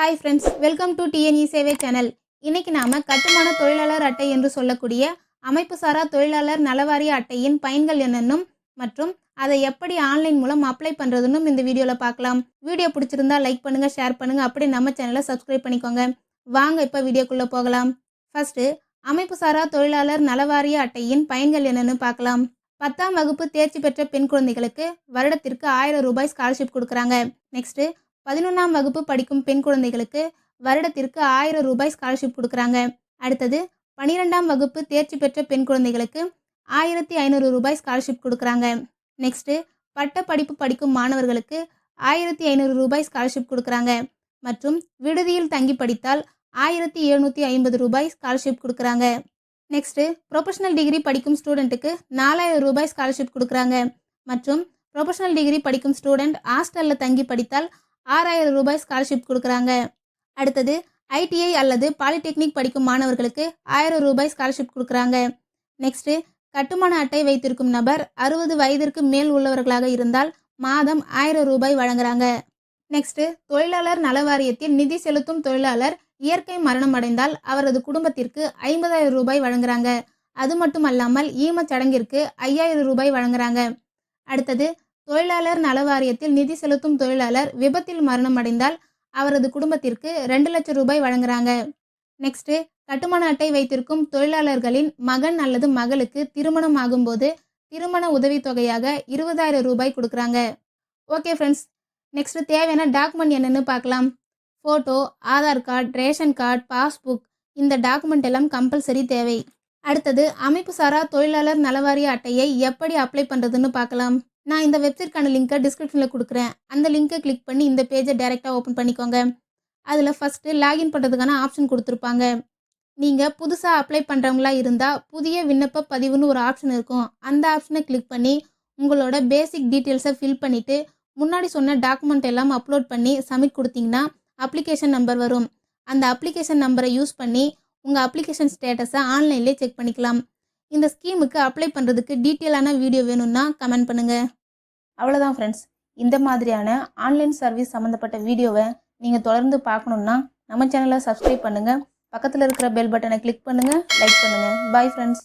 Hi friends welcome to TNE சேவை channel இன்னைக்கு நாம கட்டுமான தொழிலாளர் அட்டை என்று சொல்லக்கூடிய அமைப்பு சாரா தொழிலாளர் நலவாரிய அட்டையின் பயன்கள் என்னென்னும் மற்றும் அதை எப்படி ஆன்லைன் மூலம் அப்ளை பண்ணுறதுன்னு இந்த வீடியோவில் பார்க்கலாம். வீடியோ பிடிச்சிருந்தா லைக் பண்ணுங்கள் ஷேர் பண்ணுங்கள் அப்படி நம்ம சேனலை சப்ஸ்கிரைப் பண்ணிக்கோங்க. வாங்க இப்போ வீடியோக்குள்ளே போகலாம். ஃபஸ்ட்டு அமைப்பு சாரா தொழிலாளர் நலவாரிய அட்டையின் பயன்கள் என்னென்னு பார்க்கலாம். பத்தாம் வகுப்பு தேர்ச்சி பெற்ற பெண் குழந்தைகளுக்கு வருடத்திற்கு ஆயிரம் ரூபாய் ஸ்காலர்ஷிப் கொடுக்குறாங்க. நெக்ஸ்ட்டு பதினொன்றாம் வகுப்பு படிக்கும் பெண் குழந்தைகளுக்கு வருடத்திற்கு ஆயிரம் ரூபாய் ஸ்காலர்ஷிப் கொடுக்குறாங்க. அடுத்தது பனிரெண்டாம் வகுப்பு தேர்ச்சி பெற்ற பெண் குழந்தைகளுக்கு ஆயிரத்தி ஐநூறு ரூபாய் ஸ்காலர்ஷிப் கொடுக்குறாங்க. நெக்ஸ்ட்டு பட்ட படிப்பு படிக்கும் மாணவர்களுக்கு ஆயிரத்தி ஐநூறு ரூபாய் ஸ்காலர்ஷிப் கொடுக்குறாங்க. மற்றும் விடுதியில் தங்கி படித்தால் ஆயிரத்தி எழுநூற்றி ஐம்பது ரூபாய் ஸ்காலர்ஷிப் கொடுக்குறாங்க. நெக்ஸ்ட்டு ப்ரொஃபஷனல் டிகிரி படிக்கும் ஸ்டூடெண்ட்டுக்கு நாலாயிரம் ரூபாய் ஸ்காலர்ஷிப் கொடுக்குறாங்க. மற்றும் ப்ரொஃபஷனல் டிகிரி படிக்கும் ஸ்டூடெண்ட் ஹாஸ்டலில் தங்கி படித்தால் ஆறாயிரம் ரூபாய் ஸ்காலர்ஷிப் கொடுக்குறாங்க. அடுத்தது ஐடிஐ அல்லது பாலிடெக்னிக் படிக்கும் மாணவர்களுக்கு ஆயிரம் ரூபாய் ஸ்காலர்ஷிப் கொடுக்குறாங்க. நெக்ஸ்ட்டு கட்டுமான அட்டை வைத்திருக்கும் நபர் அறுபது வயதிற்கு மேல் உள்ளவர்களாக இருந்தால் மாதம் ஆயிரம் ரூபாய் வழங்குறாங்க. நெக்ஸ்ட்டு தொழிலாளர் நல வாரியத்தில் நிதி செலுத்தும் தொழிலாளர் இயற்கை மரணம் அடைந்தால் அவரது குடும்பத்திற்கு ஐம்பதாயிரம் ரூபாய் வழங்குறாங்க. அது மட்டும் அல்லாமல் ஈமச்சடங்கிற்கு ஐயாயிரம் ரூபாய் வழங்குறாங்க. அடுத்தது தொழிலாளர் நல வாரியத்தில் நிதி செலுத்தும் தொழிலாளர் விபத்தில் மரணம் அடைந்தால் அவரது குடும்பத்திற்கு ரெண்டு லட்சம் ரூபாய் வழங்குறாங்க. நெக்ஸ்ட்டு கட்டுமான அட்டை வைத்திருக்கும் தொழிலாளர்களின் மகன் அல்லது மகளுக்கு திருமணம் ஆகும்போது திருமண உதவித்தொகையாக இருபதாயிரம் ரூபாய் கொடுக்குறாங்க. ஓகே ஃப்ரெண்ட்ஸ் நெக்ஸ்ட்டு தேவையான டாக்குமெண்ட் என்னென்னு பார்க்கலாம். Photo Aadhaar card ration card passbook இந்த டாக்குமெண்ட் எல்லாம் கம்பல்சரி தேவை. அடுத்தது அமைப்பு சாரா தொழிலாளர் நலவாரிய அட்டையை எப்படி அப்ளை பண்ணுறதுன்னு பார்க்கலாம். நான் இந்த வெப்சைட்க்கான லிங்க்கை டிஸ்கிரிப்ஷனில் கொடுக்குறேன். அந்த லிங்க்கை கிளிக் பண்ணி இந்த பேஜை டைரெக்டாக ஓப்பன் பண்ணிக்கோங்க. அதில் ஃபஸ்ட்டு லாகின் பண்ணுறதுக்கான ஆப்ஷன் கொடுத்துருப்பாங்க. நீங்கள் புதுசாக அப்ளை பண்ணுறவங்களா இருந்தால் புதிய விண்ணப்ப பதிவுன்னு ஒரு ஆப்ஷன் இருக்கும். அந்த ஆப்ஷனை கிளிக் பண்ணி உங்களோட பேசிக் டீட்டெயில்ஸை ஃபில் பண்ணிவிட்டு முன்னாடி சொன்ன டாக்குமெண்ட் எல்லாம் அப்லோட் பண்ணி சப்மிட் கொடுத்தீங்கன்னா அப்ளிகேஷன் நம்பர் வரும். அந்த அப்ளிகேஷன் நம்பரை யூஸ் பண்ணி உங்கள் அப்ளிகேஷன் ஸ்டேட்டஸை ஆன்லைன்லேயே செக் பண்ணிக்கலாம். இந்த ஸ்கீமுக்கு அப்ளை பண்ணுறதுக்கு டீட்டெயிலான வீடியோ வேணும்னா கமெண்ட் பண்ணுங்கள் அவ்வளோதான் ஃப்ரெண்ட்ஸ் இந்த மாதிரியான ஆன்லைன் சர்வீஸ் சம்மந்தப்பட்ட வீடியோவை நீங்கள் தொடர்ந்து பார்க்கணுன்னா நம்ம சேனலை சப்ஸ்கிரைப் பண்ணுங்கள் பக்கத்தில் இருக்கிற பெல் பட்டனை கிளிக் பண்ணுங்கள் லைக் பண்ணுங்கள் பாய் ஃப்ரெண்ட்ஸ்